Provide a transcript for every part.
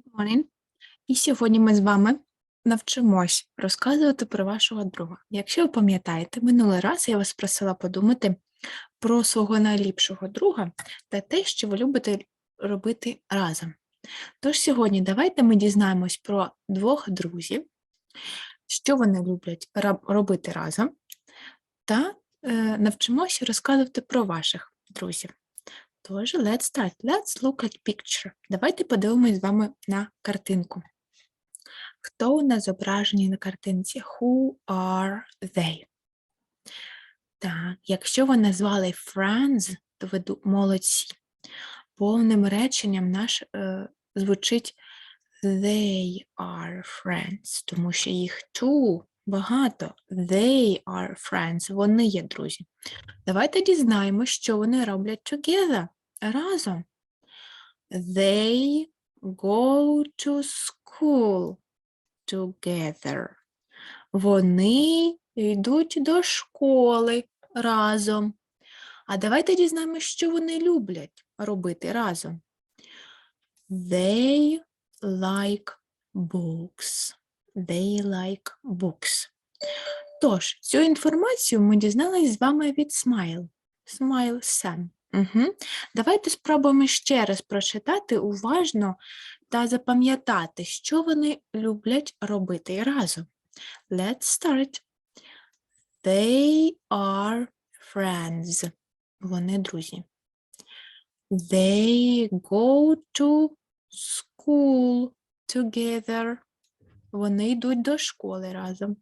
Good morning. І сьогодні ми з вами навчимось розказувати про вашого друга. Якщо ви пам'ятаєте, минулий раз я вас просила подумати про свого найліпшого друга та те, що ви любите робити разом. Тож сьогодні давайте ми дізнаємось про двох друзів, що вони люблять робити разом, та е, навчимося розказувати про ваших друзів. Тож, let's start. Let's look at picture. Давайте подивимось з вами на картинку. Хто у нас зображений на картинці? Who are they? Так, якщо ви назвали friends, то ви молодці. Повним реченням наш е, звучить they are friends, тому що їх two багато. They are friends, вони є друзі. Давайте дізнаємося, що вони роблять together, разом. They go to school together. Вони йдуть до школи разом. А давайте дізнаємося, що вони люблять робити разом. They like books. They like books. Тож, цю інформацію ми дізналися з вами від Smile. Smile Sam. Угу. Давайте спробуємо ще раз прочитати уважно та запам'ятати, що вони люблять робити разом. Let's start. They are friends. Вони друзі. They go to school together. Вони йдуть до школи разом.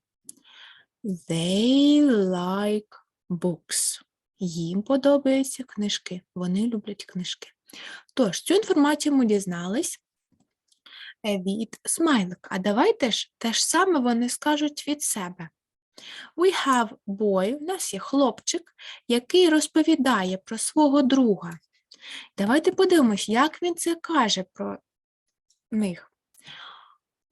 They like books. Їм подобаються книжки. Вони люблять книжки. Тож, цю інформацію ми дізнались від смайлик. А давайте ж те ж саме вони скажуть від себе. We have boy, у нас є хлопчик, який розповідає про свого друга. Давайте подивимось, як він це каже про них.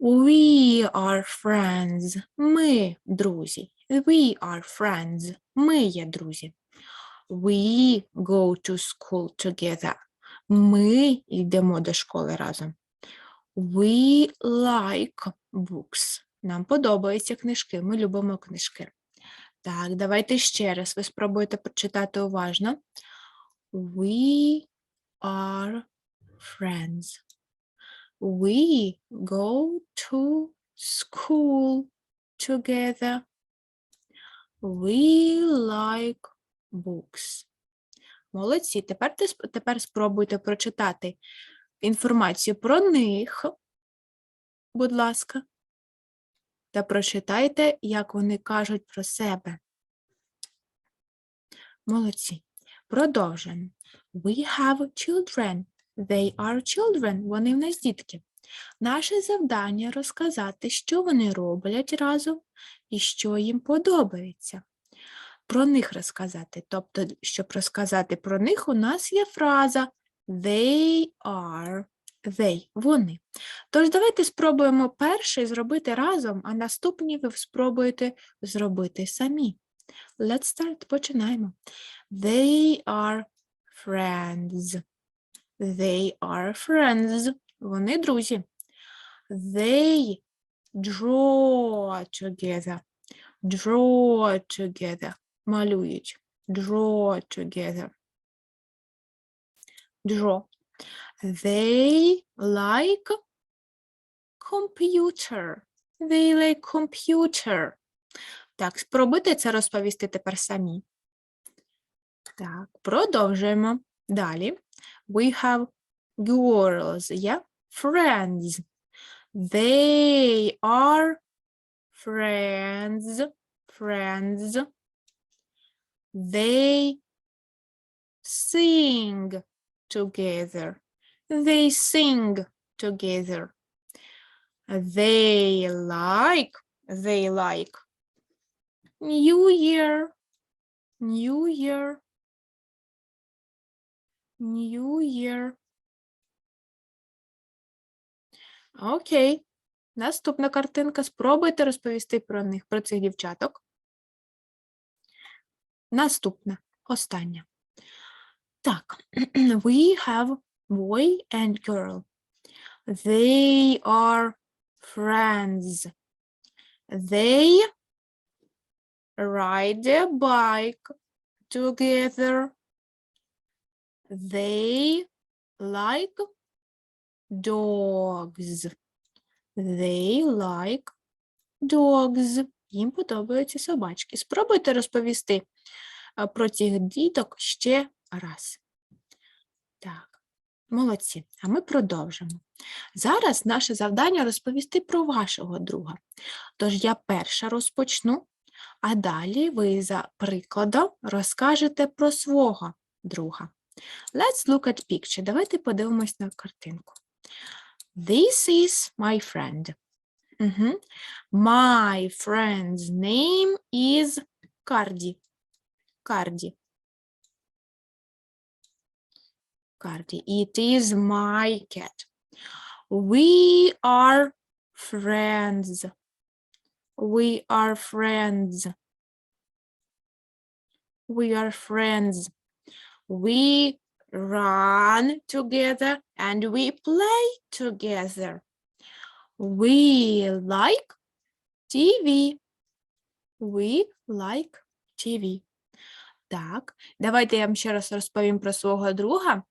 We are friends. Ми друзі. We are friends. Ми є друзі. We go to school together. Ми йдемо до школи разом. We like books. Нам подобаються книжки. Ми любимо книжки. Так, давайте ще раз ви спробуєте прочитати уважно. We are friends. We go to school together. We like books. Молодці. Тепер, тепер спробуйте прочитати інформацію про них, будь ласка, та прочитайте, як вони кажуть про себе. Молодці. Продовжуємо. We have children. They are children. Вони в нас дітки. Наше завдання розказати, що вони роблять разом і що їм подобається. Про них розказати. Тобто, щоб розказати про них, у нас є фраза they are. They, вони. Тож давайте спробуємо перший зробити разом, а наступні ви спробуєте зробити самі. Let's start. Починаємо. They are friends. They are friends. Вони друзі. They draw together. Draw together. Малюють. Draw together. Draw. They like computer. They like computer. Так, спробуйте це розповісти тепер самі. Так, продовжуємо. Далі. We have girls, yeah? Friends. They are friends. Friends. They sing together. They sing together. They like, they like New Year, New Year, New Year. Окей. Наступна картинка. Спробуйте розповісти про них, про цих дівчаток. Наступна, остання. Так, we have boy and girl. They are friends. They ride a bike together. They like dogs. They like dogs. Їм подобаються собачки. Спробуйте розповісти про цих діток ще раз. Так, молодці. А ми продовжимо. Зараз наше завдання розповісти про вашого друга. Тож я перша розпочну, а далі ви за прикладом розкажете про свого друга. Let's look at picture. Давайте подивимось на картинку. This is my friend. Угу. My friend's name is Cardi. Cardi. Cardi. It is my cat. We are friends. We are friends. We are friends. We run together and we play together. We like TV. We like TV. Так, давайте я вам ще раз розповім про свого друга,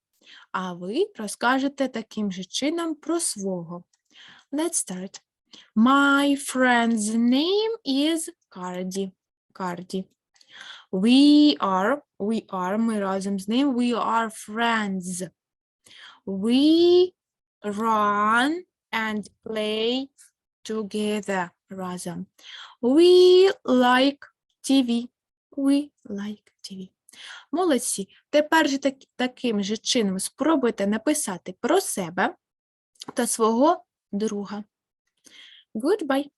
а ви розкажете таким же чином про свого. Let's start. My friend's name is Cardi. Cardi. We are, we are, ми разом з ним, we are friends. We run and play together разом. We like TV. We like TV. Молодці. Тепер же так, таким же чином спробуйте написати про себе та свого друга. Goodbye.